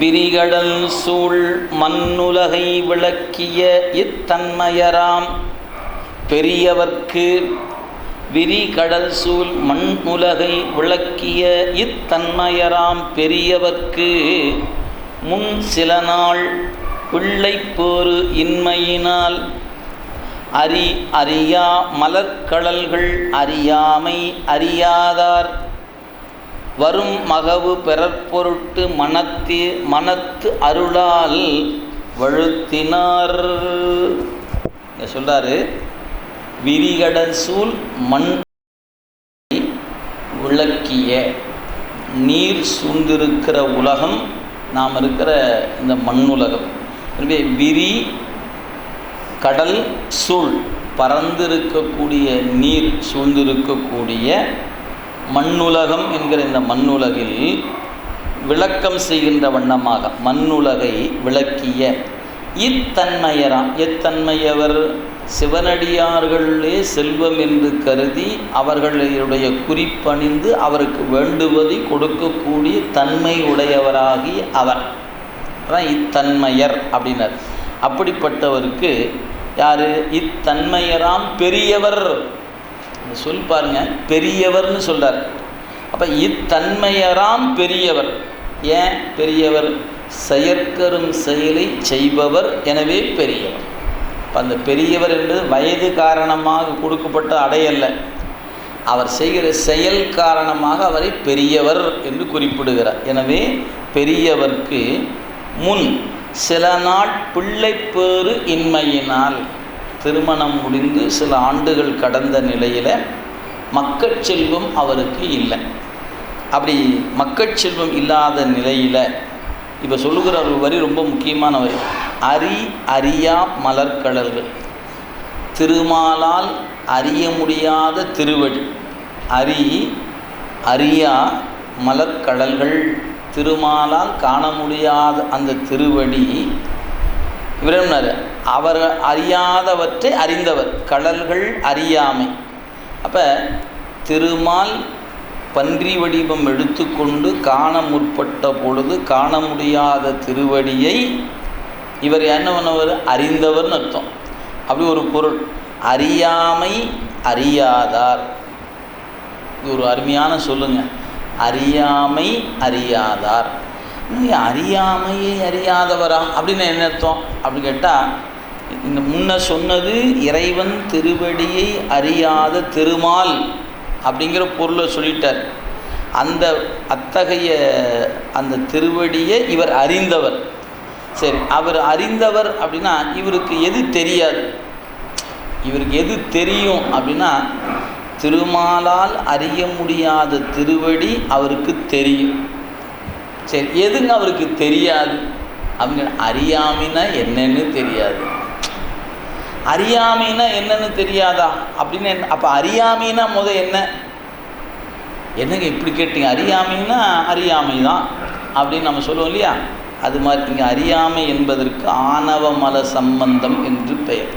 விரிகடல் சூழ் மண்ணுலகை விளக்கிய இத்தன்மையராம். பெரியவர்க்கு விரிகடல் சூழ் மண் உலகை விளக்கிய இத்தன்மையராம் பெரியவர்க்கு முன் சில நாள் பிள்ளைப்போரு இன்மையினால் அறி அறியா மலர்கடல்கள் அறியாமை அறியாதார். வரும் மகவு பெறற்பொருட்டு மனத்தி மனத்து அருளால் வழுத்தினார். இங்க சொல்றாரு விரிகடல் சூழ் மண் விளக்கிய நீர் சூழ்ந்திருக்கிற உலகம் நாம் இருக்கிற இந்த மண்ணுலகம் எனவே விரி கடல் சூழ் பறந்திருக்கக்கூடிய நீர் சூழ்ந்திருக்கக்கூடிய மண்ணுலகம் என்கிற இந்த மண்ணுலகில் விளக்கம் செய்கின்ற வண்ணமாக மண்ணுலகை விளக்கிய இத்தன்மையராம் எத்தன்மையவர்? சிவனடியார்களே செல்வம் என்று கருதி அவர்களுடைய குறிப்பணிந்து அவருக்கு வேண்டுவதை கொடுக்கக்கூடிய தன்மை உடையவராகி அவர். அதான் இத்தன்மையர் அப்படின்னார். அப்படிப்பட்டவருக்கு யார்? இத்தன்மையராம் பெரியவர். இந்த சொல் பாருங்கள் பெரியவர்னு சொல்கிறார் அப்போ இத்தன்மையராம் பெரியவர். ஏன் பெரியவர்? செயற்கரும் செயலை செய்பவர் எனவே பெரியவர். இப்போ அந்த பெரியவர் என்பது வயது காரணமாக கொடுக்கப்பட்ட அடையல்ல அவர் செய்கிற செயல் காரணமாக அவரை பெரியவர் என்று குறிப்பிடுகிறார். எனவே பெரியவர்க்கு முன் சில நாள் பிள்ளைப்பேறு இன்மையினால் திருமணம் முடிந்து சில ஆண்டுகள் கடந்த நிலையில் மக்கட்செல்வம் அவருக்கு இல்லை. அப்படி மக்கட்செல்வம் இல்லாத நிலையில் இப்போ சொல்லுகிற ஒரு வரி ரொம்ப முக்கியமான வரி. அரி அறியா மலர்கடல்கள் திருமாலால் அறிய முடியாத திருவடி. அரி அறியா மலர்கடல்கள் திருமாலால் காண முடியாத அந்த திருவடி. இவரம்னாரு அவர் அறியாதவற்றை அறிந்தவர் கடல்கள் அறியாமை. அப்போ திருமால் பன்றி வடிவம் எடுத்துக்கொண்டு காண முற்பட்ட பொழுது காண முடியாத திருவடியை இவர் என்ன பண்ணவர்? அறிந்தவர்னு அர்த்தம். அப்படி ஒரு பொருள். அறியாமை அறியாதார். இது ஒரு அருமையான சொல்லுங்க. அறியாமை அறியாதார். நீ அறியாமையை அறியாதவரா? அப்படின்னு என்ன அர்த்தம்? அப்படின்னு கேட்டால் இந்த முன்ன சொன்னது இறைவன் திருவடியை அறியாத திருமால் அப்படிங்கிற பொருளை சொல்லிட்டார். அந்த அத்தகைய அந்த திருவடியை இவர் அறிந்தவர். சரி அவர் அறிந்தவர் அப்படின்னா இவருக்கு எது தெரியாது. இவருக்கு எது தெரியும் அப்படின்னா திருமாலால் அறிய முடியாத திருவடி அவருக்கு தெரியும். சரி எதுங்க அவருக்கு தெரியாது? அவங்க அறியாமைன்னா என்னன்னு தெரியாது. அறியாமைனா என்னன்னு தெரியாதா? அப்படின்னு என்ன அப்போ அறியாமைன்னா முத என்ன? என்னங்க இப்படி கேட்டீங்க? அறியாமைன்னா அறியாமை தான் அப்படின்னு நம்ம சொல்லுவோம் இல்லையா? அது மாதிரி இங்கே அறியாமை என்பதற்கு ஆணவ மல சம்பந்தம் என்று பெயர்.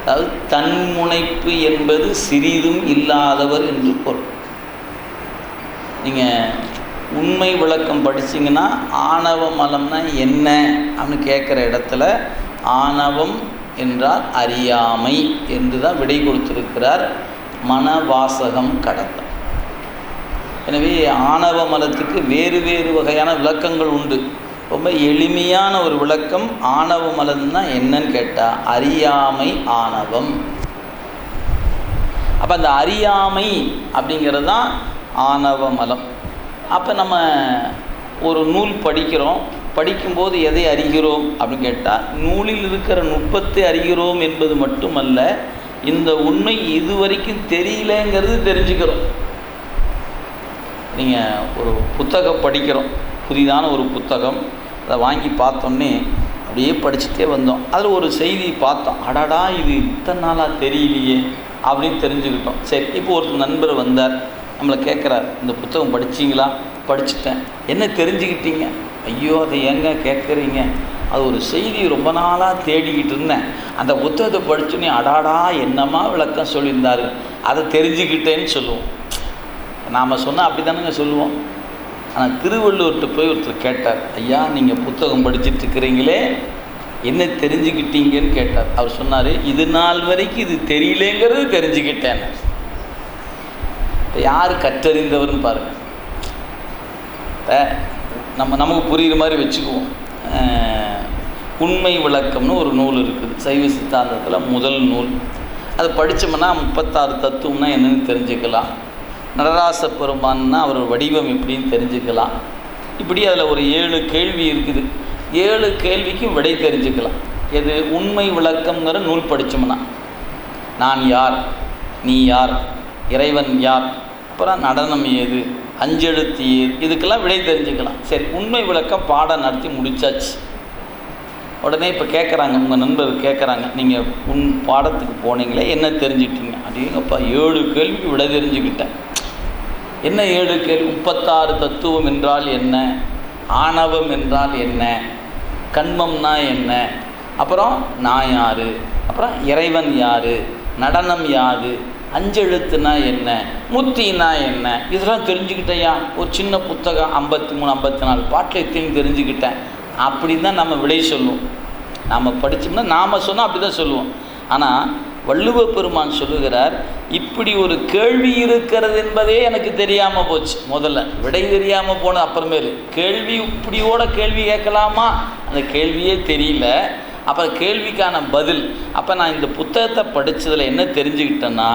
அதாவது தன்முனைப்பு என்பது சிறிதும் இல்லாதவர் என்று பொருள். நீங்கள் உண்மை விளக்கம் படிச்சிங்கன்னா ஆணவ மலம்னா என்ன அப்படின்னு கேட்குற இடத்துல ஆணவம் என்றால் அறியாமை என்று தான் விடை கொடுத்திருக்கிறார் மனவாசகம் கடந்த. எனவே ஆணவ மலத்துக்கு வேறு வேறு வகையான விளக்கங்கள் உண்டு. ரொம்ப எளிமையான ஒரு விளக்கம் ஆணவ மலம்னா என்னன்னு கேட்டால் அறியாமை ஆணவம். அப்போ அந்த அறியாமை அப்படிங்கிறது தான் ஆணவ மலம் அப்போ நம்ம ஒரு நூல் படிக்கிறோம். படிக்கும்போது எதை அறிகிறோம் அப்படின்னு கேட்டால் நூலில் இருக்கிற நுட்பத்தை அறிகிறோம் என்பது மட்டுமல்ல இந்த உண்மை இதுவரைக்கும் தெரியலங்கிறது தெரிஞ்சுக்கிறோம். நீங்கள் ஒரு புத்தகம் படிக்கிறோம் புதிதான ஒரு புத்தகம் அதை வாங்கி பார்த்தோன்னே அப்படியே படிச்சுட்டே வந்தோம். அதில் ஒரு செய்தி பார்த்தோம் அடடா இது இத்தனை நாளாக தெரியலையே அப்படின்னு தெரிஞ்சுக்கிட்டோம். சரி இப்போ ஒரு நண்பர் வந்தார் நம்மளை கேட்குறார் இந்த புத்தகம் படிச்சிங்களா? படிச்சுட்டேன். என்ன தெரிஞ்சுக்கிட்டீங்க? ஐயோ அதை ஏங்க கேட்குறீங்க? அது ஒரு செய்தி ரொம்ப நாளாக தேடிக்கிட்டு இருந்தேன். அந்த புத்தகத்தை படிச்சோன்னே அடாடா என்னமா விளக்கம் சொல்லியிருந்தாரு. அதை தெரிஞ்சுக்கிட்டேன்னு சொல்லுவோம். நாம் சொன்னால் அப்படி தானேங்க சொல்லுவோம். ஆனால் திருவள்ளுவர்கிட்ட போய் ஒருத்தர் கேட்டார். ஐயா நீங்கள் புத்தகம் படிச்சுட்டு இருக்கிறீங்களே என்ன தெரிஞ்சுக்கிட்டீங்கன்னு கேட்டார். அவர் சொன்னார் இது நாள் வரைக்கும் இது தெரியலேங்கிறது தெரிஞ்சுக்கிட்டேன் இப்போ யார் கற்றறிந்தவர்னு பாருங்கள் நம்ம நமக்கு புரிகிற மாதிரி வச்சுக்குவோம். உண்மை விளக்கம்னு ஒரு நூல் இருக்குது. சைவ சித்தாந்தத்தில் முதல் நூல். அதை படித்தோம்னா முப்பத்தாறு தத்துவம்னா என்னென்னு தெரிஞ்சுக்கலாம். நடராச பெருமான்னா அவர் வடிவம் எப்படின்னு தெரிஞ்சுக்கலாம். இப்படி அதில் ஒரு ஏழு கேள்வி இருக்குது. ஏழு கேள்விக்கும் விடை தெரிஞ்சுக்கலாம். எது? உண்மை விளக்கம்ங்கிற நூல் படித்தோம்னா நான் யார்? நீ யார்? இறைவன் யார்? அப்புறம் நடனம் ஏது? அஞ்செழுத்து இதுக்கெல்லாம் விடை தெரிஞ்சுக்கலாம். சரி உண்மை விளக்கம் பாடம் நடத்தி முடிச்சாச்சு. உடனே இப்போ கேட்குறாங்க உங்கள் நண்பர் கேட்குறாங்க நீங்கள் உன் பாடத்துக்கு போனீங்களே என்ன தெரிஞ்சுக்கிட்டீங்க? அப்படிங்கப்பா ஏழு கேள்விக்கு விடை தெரிஞ்சுக்கிட்டேன். என்ன ஏழு கேள்வி? முப்பத்தாறு தத்துவம் என்றால் என்ன? ஆணவம் என்றால் என்ன? கண்மம்னா என்ன? அப்புறம் நான் யார்? அப்புறம் இறைவன் யார்? நடனம் யாது அஞ்செழுத்துனா என்ன? முத்தினா என்ன? இதெல்லாம் தெரிஞ்சுக்கிட்டேயா? ஒரு சின்ன புத்தகம் ஐம்பத்தி மூணு ஐம்பத்தி நாலு பாட்டில் எத்தையும் தெரிஞ்சுக்கிட்டேன். அப்படி தான் நம்ம விடை சொல்லுவோம். நாம் படித்தோம்னா நாம் சொன்னால் அப்படி தான் சொல்லுவோம். ஆனால் வள்ளுவ பெருமான் சொல்லுகிறார் இப்படி ஒரு கேள்வி இருக்கிறது என்பதே எனக்கு தெரியாமல் போச்சு. முதல்ல விடை தெரியாமல் போனது அப்புறமேலு கேள்வி இப்படியோட கேள்வி கேட்கலாமா? அந்த கேள்வியே தெரியல. அப்புறம் கேள்விக்கான பதில். அப்போ நான் இந்த புத்தகத்தை படித்ததில் என்ன தெரிஞ்சுக்கிட்டேன்னா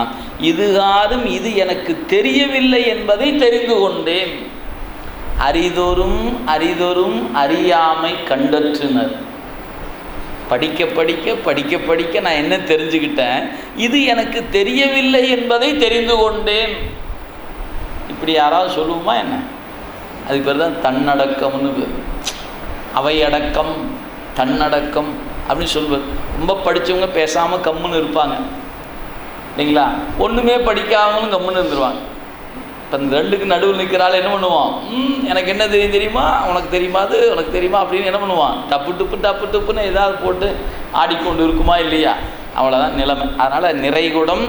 இதுகாரும் இது எனக்கு தெரியவில்லை என்பதை தெரிந்து கொண்டேன். அரிதொரும் அரிதொரும் அறியாமை கண்டற்றுனர். படிக்க படிக்க படிக்க படிக்க நான் என்ன தெரிஞ்சுக்கிட்டேன்? இது எனக்கு தெரியவில்லை என்பதை தெரிந்து கொண்டேன். இப்படி யாராவது சொல்லுவோமா என்ன? அதுக்கு பேர் தான் தன்னடக்கம்னு பேர். அவையடக்கம் தன்னடக்கம் அப்படின்னு சொல்வது ரொம்ப படித்தவங்க பேசாமல் கம்முன்னு இருப்பாங்க. இல்லைங்களா? ஒன்றுமே படிக்காமலும் கம்முன்னு இருந்துருவாங்க. இப்போ இந்த ரெண்டுக்கு நடுவில் நிற்கிறாள் என்ன பண்ணுவான்? ம் எனக்கு என்ன தெரியும் தெரியுமா? உனக்கு தெரியுமா அது? உனக்கு தெரியுமா? அப்படின்னு என்ன பண்ணுவான்? டப்பு டப்பு டப்பு டப்புன்னு ஏதாவது போட்டு ஆடிக்கொண்டு இருக்குமா இல்லையா? அவ்வளோதான் நிலைமை. அதனால் நிறைகுடம்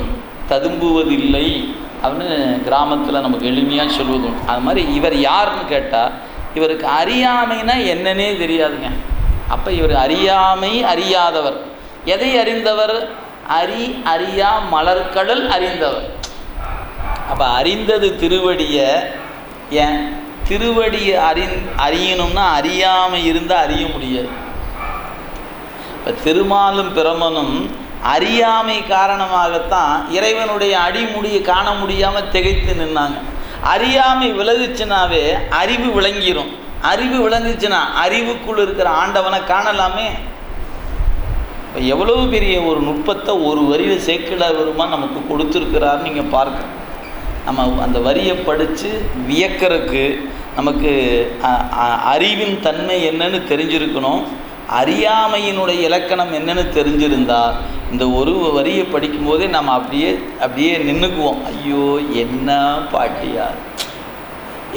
ததும்புவதில்லை அப்படின்னு கிராமத்தில் நமக்கு எளிமையாக சொல்வது உண்டு. அது மாதிரி இவர் யாருன்னு கேட்டால் இவருக்கு அறியாமைனா என்னன்னே தெரியாதுங்க. அப்போ இவர் அறியாமை அறியாதவர். எதை அறிந்தவர்? அறி அறியா மலர்கடல் அறிந்தவர். அப்போ அறிந்தது திருவடியை ஏன்? திருவடியை அறி அறியணும்னா அறியாமை இருந்தால் அறிய முடியாது. இப்போ திருமாலும் பிரமனும் அறியாமை காரணமாகத்தான் இறைவனுடைய அடிமுடியை காண முடியாமல் திகைத்து நின்னாங்க. அறியாமை விலகுச்சுனாவே அறிவு விளங்கிரும். அறிவு விளங்குச்சுன்னா அறிவுக்குள் இருக்கிற ஆண்டவனை காணலாமே. இப்போ எவ்வளவு பெரிய ஒரு நுட்பத்தை ஒரு வரியில் சேக்கிடார் பெருமான் நமக்கு கொடுத்துருக்கிறார் நீங்கள் பார்க்க நம்ம அந்த வரியை படித்து வியக்கிறதுக்கு நமக்கு அறிவின் தன்மை என்னன்னு தெரிஞ்சிருக்கணும். அறியாமையினுடைய இலக்கணம் என்னன்னு தெரிஞ்சிருந்தால் இந்த ஒரு வரியை படிக்கும்போதே நம்ம அப்படியே அப்படியே நின்றுக்குவோம் ஐயோ என்ன பாட்டியார்.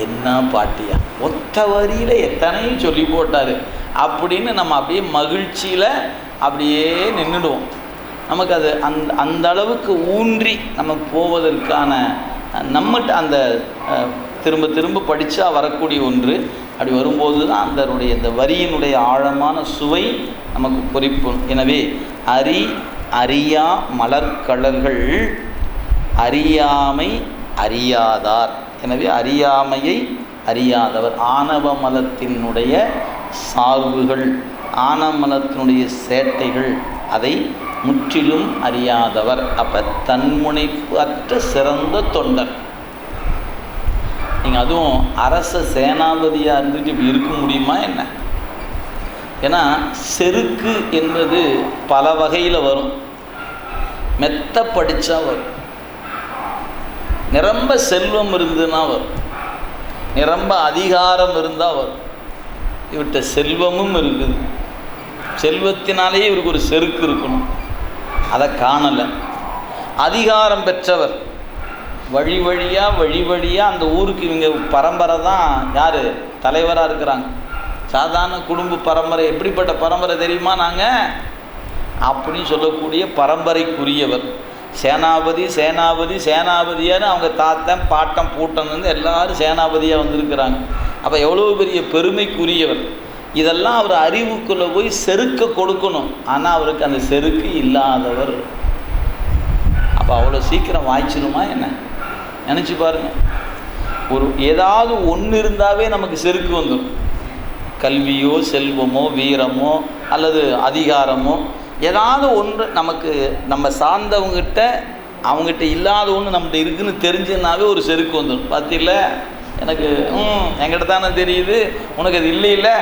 என்ன பாட்டியா? ஒத்த வரியில் எத்தனையும் சொல்லி போட்டார். அப்படின்னு நம்ம அப்படியே மகிழ்ச்சியில் அப்படியே நின்றுடுவோம் நமக்கு அது அந்த அந்த அளவுக்கு ஊன்றி நம்ம போவதற்கான நம்மகிட்ட அந்த திரும்ப திரும்ப படித்தா வரக்கூடிய ஒன்று. அப்படி வரும்போது தான் அதனுடைய இந்த வரியினுடைய ஆழமான சுவை நமக்கு குறிப்பும் எனவே அரி அறியா மலர்கடல்கள் அறியாமை அறியாதார். எனவே அறியாமையை அறியாதவர். ஆணவ மலத்தினுடைய சார்புகள் ஆணவ சேட்டைகள் அதை முற்றிலும் அறியாதவர். அப்போ தன்முனைப்பு அற்ற சிறந்த தொண்டர். நீங்கள் அதுவும் அரச சேனாபதியாக இருந்துட்டு இப்படி இருக்க முடியுமா என்ன? ஏன்னா செருக்கு என்பது பல வகையில் வரும். மெத்த படித்தா வரும். நிரம்ப செல்வம் இருந்ததுன்னா வரும். நிரம்ப அதிகாரம் இருந்தால் வரும். இவர்கிட்ட செல்வமும் இருக்குது. செல்வத்தினாலேயே இவருக்கு ஒரு செருக்கு இருக்கணும். அதை காணலை. அதிகாரம் பெற்றவர். வழி வழியாக வழி வழியாக அந்த ஊருக்கு இவங்க பரம்பரை தான் யார்? தலைவராக இருக்கிறாங்க. சாதாரண குடும்ப பரம்பரை எப்படிப்பட்ட பரம்பரை தெரியுமா நாங்கள் அப்படின்னு சொல்லக்கூடிய பரம்பரைக்குரியவர். சேனாபதி சேனாபதி சேனாபதியான்னு அவங்க தாத்தன் பாட்டம் பூட்டன் எல்லாரும் சேனாபதியாக வந்திருக்கிறாங்க. அப்போ எவ்வளோ பெரிய பெருமைக்குரியவர். இதெல்லாம் அவர் அறிவுக்குள்ளே போய் செருக்க கொடுக்கணும். ஆனால் அவருக்கு அந்த செருக்கு இல்லாதவர். அப்போ அவ்வளோ சீக்கிரம் வாய்ச்சிடுமா என்ன? நினச்சி பாருங்கள் ஒரு ஏதாவது ஒன்று இருந்தாவே நமக்கு செருக்கு வந்துடும் கல்வியோ செல்வமோ வீரமோ அல்லது அதிகாரமோ ஏதாவது ஒன்று நமக்கு நம்ம சார்ந்தவங்ககிட்ட அவங்ககிட்ட இல்லாத ஒன்று நம்மகிட்ட இருக்குன்னு தெரிஞ்சுனாவே ஒரு செருக்கு வந்துடும். பார்த்தீங்கள எனக்கு ம் என்கிட்ட தானே தெரியுது. உனக்கு அது இல்லை இல்லை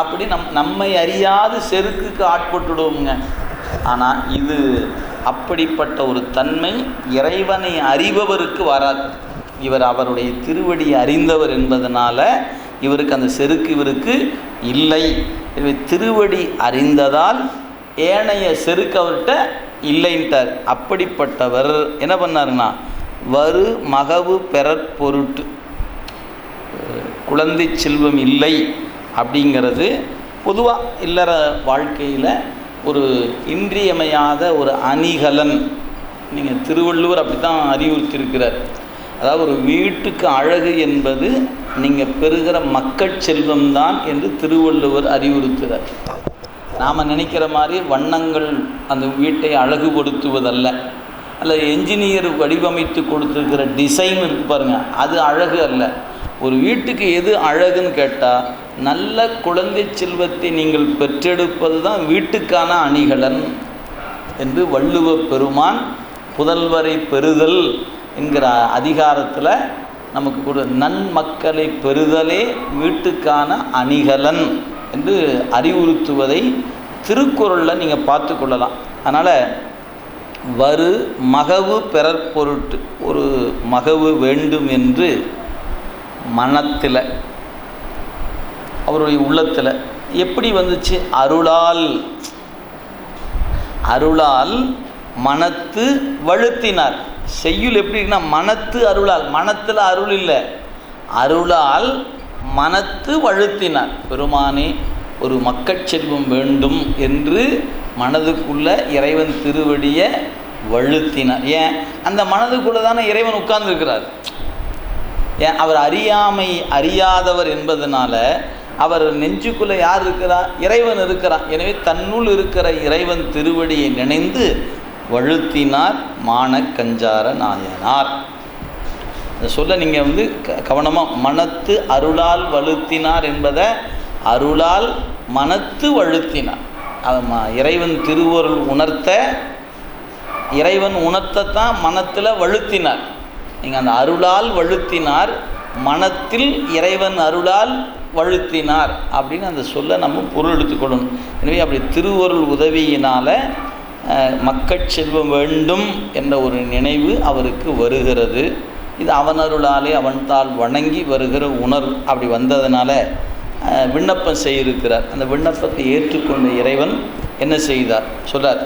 அப்படி நம் நம்மை அறியாது செருக்குக்கு ஆட்பட்டுடுவோங்க ஆனால் இது அப்படிப்பட்ட ஒரு தன்மை இறைவனை அறிபவருக்கு வராது. இவர் அவருடைய திருவடி அறிந்தவர் என்பதனால இவருக்கு அந்த செருக்கு இவருக்கு இல்லை. எனவே திருவடி அறிந்ததால் ஏனைய செருக்கு அவர்கிட்ட இல்லைன்ட்டார். அப்படிப்பட்டவர் என்ன பண்ணாருன்னா வரு மகவு பெறற் பொருட்டு குழந்தை செல்வம் இல்லை அப்படிங்கிறது பொதுவாக இல்லற வாழ்க்கையில் ஒரு இன்றியமையாத ஒரு அணிகலன். நீங்கள் திருவள்ளுவர் அப்படி தான் அறிவுறுத்தியிருக்கிறார். அதாவது ஒரு வீட்டுக்கு அழகு என்பது நீங்கள் பெறுகிற மக்கள் செல்வம்தான் என்று திருவள்ளுவர் அறிவுறுத்துகிறார். நாம் நினைக்கிற மாதிரி வண்ணங்கள் அந்த வீட்டை அழகுபடுத்துவதல்ல. அல்ல என்ஜினியர் வடிவமைத்து கொடுத்துருக்கிற டிசைன் இருக்கு பாருங்கள் அது அழகு அல்ல. ஒரு வீட்டுக்கு எது அழகுன்னு கேட்டால் நல்ல குழந்தை செல்வத்தை நீங்கள் பெற்றெடுப்பது தான் வீட்டுக்கான அணிகலன் என்று வள்ளுவ பெருமான் புதல்வரை பெறுதல் என்கிற அதிகாரத்தில் நமக்கு கூட நன்மக்களை பெறுதலே வீட்டுக்கான அணிகலன். என்று அறிவுறுத்துவதை திருக்குறளில் நீங்கள் பார்த்து கொள்ளலாம். அதனால் வரு மகவு பெறற்பொருட்டு ஒரு மகவு வேண்டும் என்று மனத்தில் அவருடைய உள்ளத்தில் எப்படி வந்துச்சு? அருளால் அருளால் மனத்து வழுத்தினார். செய்யுள் எப்படி இருக்குன்னா மனத்து அருளால் மனத்தில் அருள் இல்லை. அருளால் மனத்து வழுத்தினார். பெருமானே ஒரு மக்கட்செல்வம் வேண்டும் என்று மனதுக்குள்ள இறைவன் திருவடியை வழுத்தினார். ஏன்? அந்த மனதுக்குள்ளே தானே இறைவன் உட்கார்ந்துருக்கிறார். ஏன்? அவர் அறியாமை அறியாதவர் என்பதனால அவர் நெஞ்சுக்குள்ளே யார் இருக்கிறா? இறைவன் இருக்கிறான். எனவே தன்னுள் இருக்கிற இறைவன் திருவடியை நினைந்து வழுத்தினார் மான கஞ்சார நாயனார். இந்த சொல்ல நீங்கள் வந்து க கவனமாக மனத்து அருளால் வழுத்தினார் என்பதை அருளால் மனத்து வழுத்தினார். அது இறைவன் திருவருள் உணர்த்த இறைவன் உணர்த்தத்தான் மனத்தில் வழுத்தினார். நீங்கள் அந்த அருளால் வழுத்தினார் மனத்தில் இறைவன் அருளால் வழுத்தினார் அப்படின்னு அந்த சொல்ல நம்ம பொருள் எடுத்துக்கொள்ளணும் எனவே அப்படி திருவருள் உதவியினால் மக்கள் செல்வம் வேண்டும் என்ற ஒரு நினைவு அவருக்கு வருகிறது. இது அவன் அருளாலே அவன்தால் வணங்கி வருகிற உணர்வு அப்படி வந்ததுனால விண்ணப்பம் செய்திருக்கிறார். அந்த விண்ணப்பத்தை ஏற்றுக்கொண்ட இறைவன் என்ன செய்தார்? சொல்கிறார்